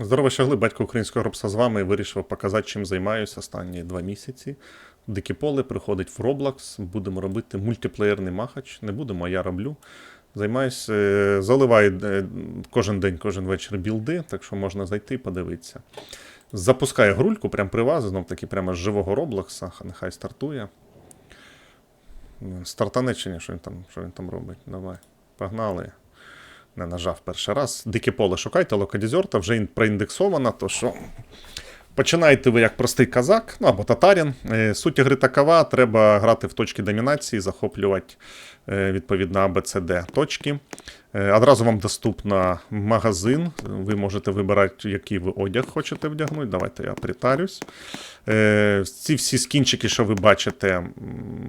Здорово, щагли, батько українського гробса з вами вирішив показати, чим займаюся останні два місяці. Дикі поле приходить в Roblox, будемо робити мультиплеєрний махач. Не будемо, а я роблю. Займаюся, е, заливаю е, кожен день, кожен вечір білди, так що можна зайти і подивитися. Запускаю грульку прямо при вас, знов таки прямо з живого Роблокса, нехай стартує. Стартане чи ні, що він там, що він там робить? Давай. Погнали не нажав перший раз. Дике поле шукайте, локалізерта вже ін- проіндексована, то що. Починаєте ви як простий казак, ну або татарин. Е, Суть гри такова, треба грати в точки домінації, захоплювати е, відповідно АБЦД точки. Е, Одразу вам доступно магазин. Ви можете вибирати, який ви одяг хочете вдягнути. Давайте я притарюсь. Е, Ці всі скінчики, що ви бачите, м,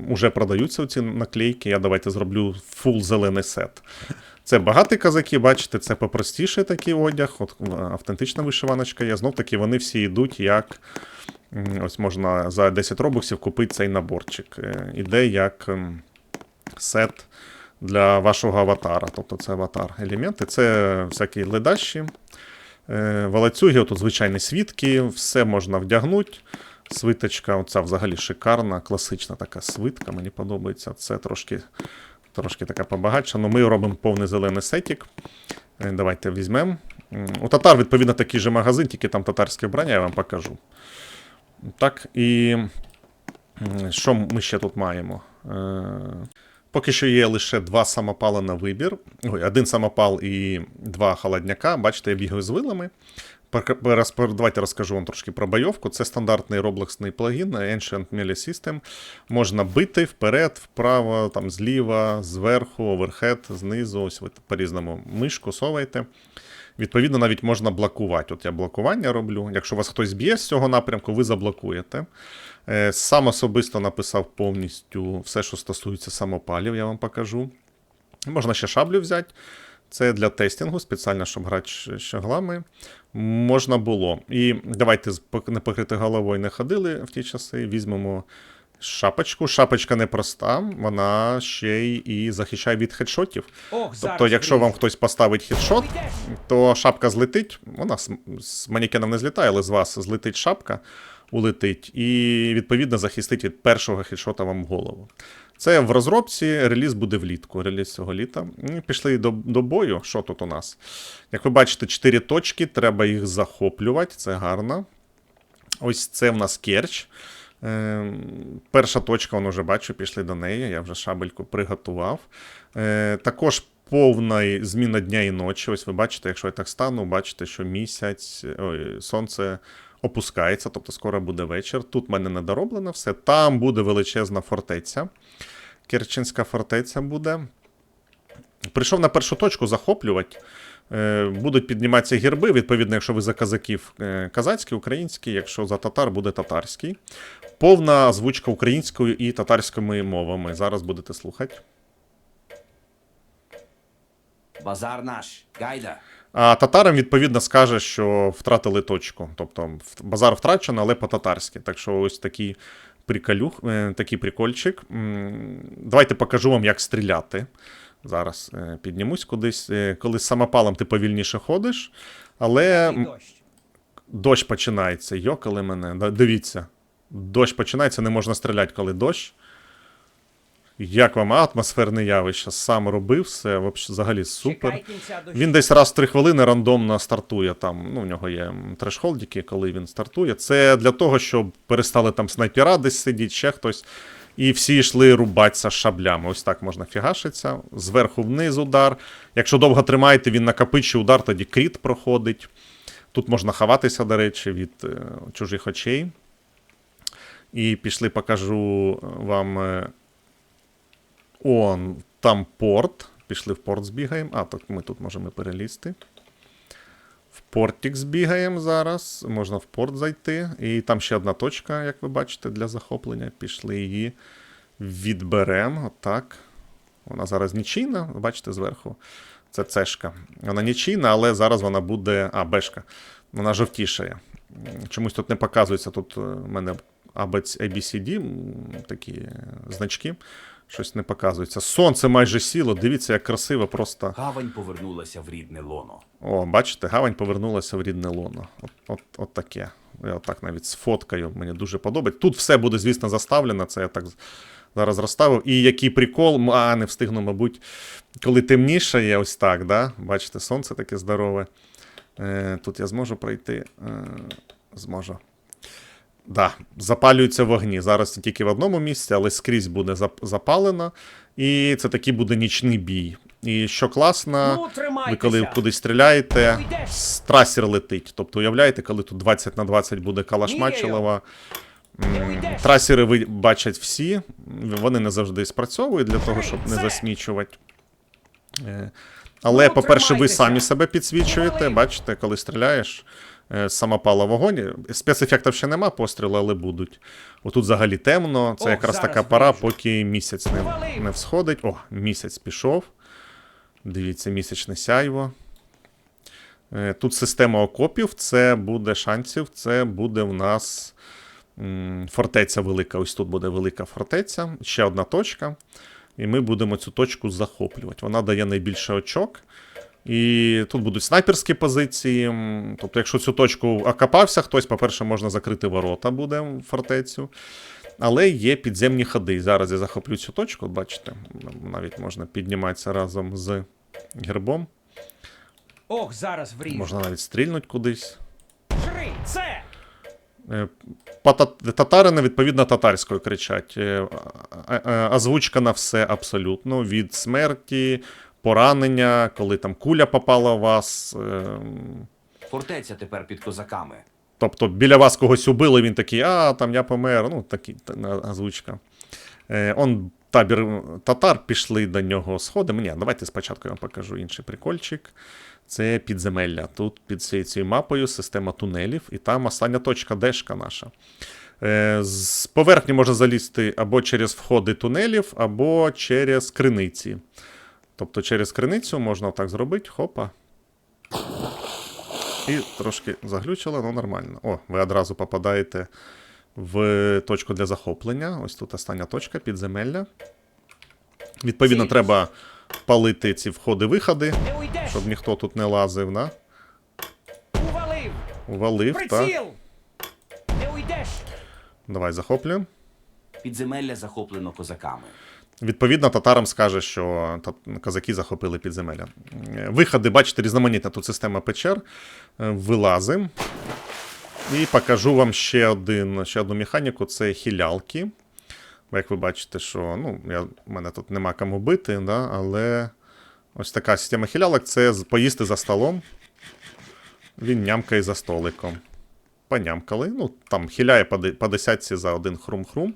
уже продаються ці наклейки. Я давайте зроблю фул зелений сет. Це багаті казаки, бачите, це попростіший такий одяг, от е, автентична вишиваночка є. Знов таки вони всі йдуть як. Ось можна за 10 робоксів купити цей наборчик. Іде як сет для вашого аватара. Тобто це аватар елементи, це всякі ледащі, е, валацюги, тут звичайні свідки, все можна вдягнути. Свиточка, оця взагалі шикарна, класична така свитка, мені подобається. Це трошки трошки така побагатша. Ну, ми робимо повний зелений сетік. Е, Давайте візьмемо. У татар, відповідно, такий же магазин, тільки там татарське вбрання, я вам покажу. Так, і що ми ще тут маємо? Поки що є лише два самопали на вибір. Ой, один самопал і два холодняка. Бачите, я бігаю з вилами. Давайте розкажу вам трошки про бойовку. Це стандартний роблексний плагін Ancient Melee System. Можна бити вперед, вправо, там, зліва, зверху, оверхед, знизу. Ось ви по-різному мишку соваєте. Відповідно, навіть можна блокувати. От я блокування роблю. Якщо вас хтось б'є з цього напрямку, ви заблокуєте. Е, Сам особисто написав повністю все, що стосується самопалів, я вам покажу. Можна ще шаблю взяти. Це для тестінгу, спеціально, щоб грати щаглами. Можна було. І давайте з пок- не покрити головою не ходили в ті часи. Візьмемо шапочку. Шапочка непроста, вона ще й і захищає від хедшотів. Ох, Тобто, якщо вам хтось поставить хедшот, то шапка злетить. Вона з, з манікеном не злітає, але з вас злетить шапка, улетить, і відповідно захистить від першого хедшота вам в голову. Це в розробці, реліз буде влітку, реліз цього літа. Пішли до, до бою. Що тут у нас? Як ви бачите, 4 точки, треба їх захоплювати, це гарно. Ось це в нас керч. Е, перша точка, вон вже бачу, пішли до неї. Я вже шабельку приготував. Е, також повна зміна дня і ночі. Ось ви бачите, якщо я так стану, бачите, що місяць, ой, сонце опускається, тобто скоро буде вечір. Тут в мене не дороблено все. Там буде величезна фортеця. Керченська фортеця буде. Прийшов на першу точку захоплювати. Е, Будуть підніматися герби. Відповідно, якщо ви за казаків е, казацький, український, якщо за татар буде татарський. Повна озвучка українською і татарськими мовами. Зараз будете слухати. Базар наш. Гайда. А татарам, відповідно, скаже, що втратили точку. Тобто базар втрачено, але по-татарськи. Так що ось такий приколюх, е, такий прикольчик. Давайте покажу вам, як стріляти. Зараз е, піднімусь кудись. Е, Коли з самопалом ти повільніше ходиш, але Дощ. дощ починається. Йокали мене. Дивіться. Дощ починається, не можна стріляти, коли дощ. Як вам атмосферне явище? Сам робив все, взагалі супер. Він десь раз в 3 хвилини рандомно стартує там. Ну, в нього є трешхолдики, коли він стартує. Це для того, щоб перестали там снайпера десь сидіти, ще хтось. І всі йшли рубатися шаблями. Ось так можна фігашитися. Зверху вниз удар. Якщо довго тримаєте, він накопичує удар, тоді кріт проходить. Тут можна ховатися, до речі, від е, чужих очей. І пішли, покажу вам. е, Он, там порт. Пішли в порт збігаємо. А, так ми тут можемо перелізти. В портик збігаємо зараз. Можна в порт зайти. І там ще одна точка, як ви бачите, для захоплення. Пішли її відберемо. Отак. Вона зараз нічийна, бачите, зверху. Це цешка. Вона нічийна, але зараз вона буде. А, бешка. Вона жовтішає. Чомусь тут не показується. Тут е, в мене ABC, ABCD, такі е, значки. Щось не показується. Сонце майже сіло. Дивіться, як красиво просто. Гавань повернулася в рідне лоно. О, бачите, гавань повернулася в рідне лоно. От, от, от таке. Я отак навіть сфоткаю, мені дуже подобається. Тут все буде, звісно, заставлено. Це я так зараз розставив. І який прикол, а не встигну, мабуть, коли темніше є ось так, да? бачите, сонце таке здорове. Е, тут я зможу пройти. Е, зможу. Да, запалюються вогні. Зараз це тільки в одному місці, але скрізь буде запалено. І це такий буде нічний бій. І що класно, Ну, ви коли кудись стріляєте, Ну, йдеш. трасер летить. Тобто, уявляєте, коли тут 20 на 20 буде Калашмачелова. Не. Трасери ви бачать всі, вони не завжди спрацьовують для того, щоб не засмічувати. Е, Але, Ну, по-перше, ви самі себе підсвічуєте, бачите, коли стріляєш, самопала вогонь. Спецефектів ще нема, постріли, але будуть. Отут взагалі темно, це Ох, якраз така пора, поки місяць не, не всходить. О, місяць пішов. Дивіться, місячне сяйво. Е, Тут система окопів, це буде шансів, це буде в нас фортеця велика. Ось тут буде велика фортеця, ще одна точка. І ми будемо цю точку захоплювати. Вона дає найбільше очок. І тут будуть снайперські позиції. Тобто, якщо цю точку окопався хтось, по-перше, можна закрити ворота буде в фортецю. Але є підземні ходи. Зараз я захоплю цю точку, бачите, навіть можна підніматися разом з гербом. Ох, зараз вріжу. Можна навіть стрільнути кудись. Три, це! Е, Татарини, відповідно, татарською кричать. Е, Озвучка на все абсолютно. Від смерті, поранення, коли там куля попала в вас. ем, Фортеця тепер під козаками. Тобто біля вас когось убили, він такий, а там я помер. Ну, такі озвучка. Е, он табір татар пішли до нього сходами. Ні, давайте спочатку я вам покажу інший прикольчик. Це підземелля. Тут під цією цією мапою система тунелів, і там остання точка дешка наша. Е, з поверхні можна залізти або через входи тунелів, або через криниці. Тобто через криницю можна так зробити, хопа. І трошки заглючило, ну нормально. О, ви одразу попадаєте в точку для захоплення. Ось тут остання точка, підземелля. Відповідно, треба палити ці входи-виходи, щоб ніхто тут не лазив, да? Увалив! Увалив, так. Давай захоплюємо. Підземелля захоплено козаками. Відповідно, татарам скаже, що козаки захопили підземелля. Е, Виходи, бачите, різноманітна тут система печер. Е, Вилазим. І покажу вам ще, один, ще одну механіку це хілялки. Як ви бачите, що ну, я, мене тут нема кому бити, да, але ось така система хілялок це поїсти за столом. Він нямкає за столиком. Понямкали. Ну, там хиляє по, десятці за один хрум-хрум.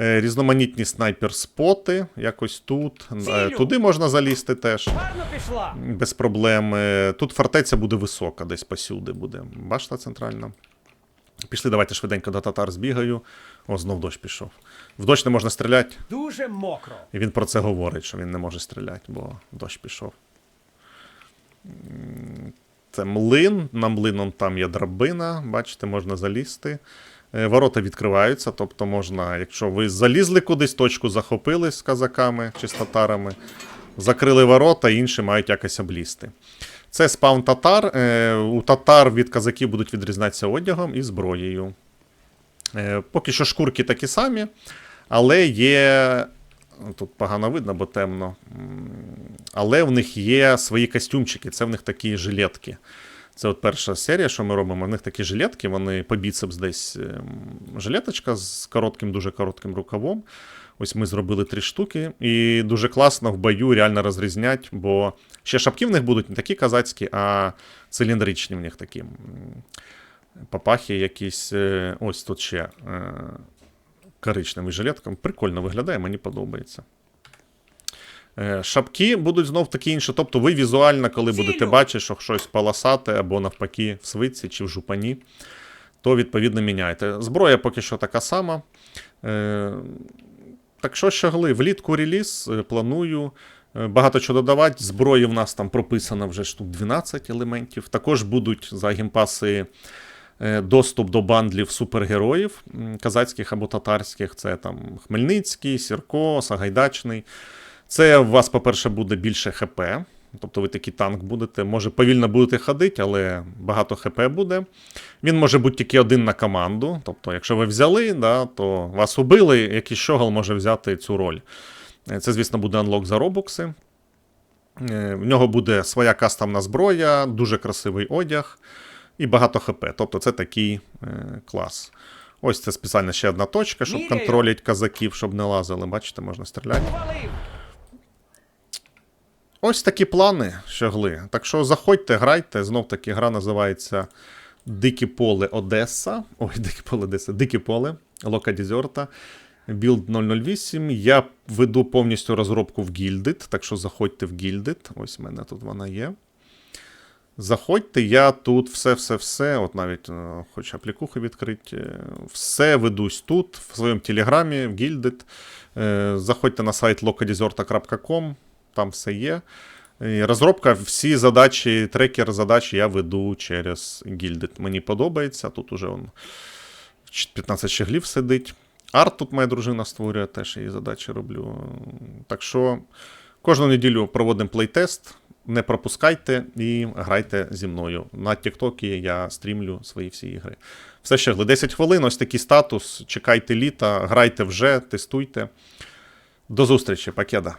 Е, різноманітні снайпер-споти, якось тут. Е, Цілю! туди можна залізти теж. Гарно пішла! Без проблем. Е, Тут фортеця буде висока, десь посюди буде. Башта центральна. Пішли, давайте швиденько до татар збігаю. О, знов дощ пішов. В дощ не можна стріляти, Дуже мокро. і він про це говорить, що він не може стріляти, бо дощ пішов. Це млин. На млином там є драбина, бачите, можна залізти. Е, Ворота відкриваються, тобто можна, якщо ви залізли кудись, точку захопили з казаками чи з татарами, закрили ворота, інші мають якось облізти. Це спаун татар. Е, У татар від казаків будуть відрізнятися одягом і зброєю. Е, Поки що шкурки такі самі, але є. Тут погано видно, бо темно. Але в них є свої костюмчики, це в них такі жилетки. Це от перша серія, що ми робимо. В них такі жилетки, вони по біцепс десь ем, жилеточка з коротким, дуже коротким рукавом. Ось ми зробили три штуки, і дуже класно в бою реально розрізнять, бо ще шапки в них будуть не такі казацькі, а циліндричні в них такі. Папахи якісь. е, Ось тут ще е, коричневий жилетком. Прикольно виглядає, мені подобається. Е, Шапки будуть знов такі інші. Тобто ви візуально, коли Цілю! будете бачити, що щось полосате або навпаки в свитці чи в жупані, то відповідно міняйте. Зброя поки що така сама. Е, Так що щагли, влітку реліз, е, планую. Багато чого додавати. Зброї в нас там прописано вже штук 12 елементів. Також будуть за геймпаси е, доступ до бандлів супергероїв казацьких або татарських. Це там Хмельницький, Сірко, Сагайдачний. Це у вас, по-перше, буде більше ХП. Тобто ви такий танк будете. Може, повільно будете ходити, але багато ХП буде. Він може бути тільки один на команду. Тобто, якщо ви взяли, да, то вас убили, якийсь щогл може взяти цю роль. Е, Це, звісно, буде анлок за робокси. Е, В нього буде своя кастомна зброя, дуже красивий одяг і багато ХП. Тобто це такий е, клас. Ось це спеціально ще одна точка, щоб Міряю. контролять казаків, щоб не лазили. Бачите, можна стріляти. Ось такі плани щогли. Так що заходьте, грайте. Знов таки гра називається Дикі поле Одеса. Ой, Дике поле Одеса. Дике поле Лока Дізерта. Білд 008. Я веду повністю розробку в Gilded, так що заходьте в Gilded. Ось в мене тут вона є. Заходьте, я тут все-все-все, от навіть е, хоч аплікуху відкрити, е, все ведусь тут, в своєму телеграмі, в Gilded. Е, Заходьте на сайт locadizorta.com, там все є. І розробка, всі задачі, трекер задач я веду через Gilded. Мені подобається. Тут уже он 15 щеглів сидить. Арт тут моя дружина створює, теж її задачі роблю. Так що кожну неділю проводимо плейтест. Не пропускайте і грайте зі мною. На TikTok я стрімлю свої всі ігри. Все ще 10 хвилин, ось такий статус. Чекайте літа, грайте вже, тестуйте. До зустрічі, пакеда.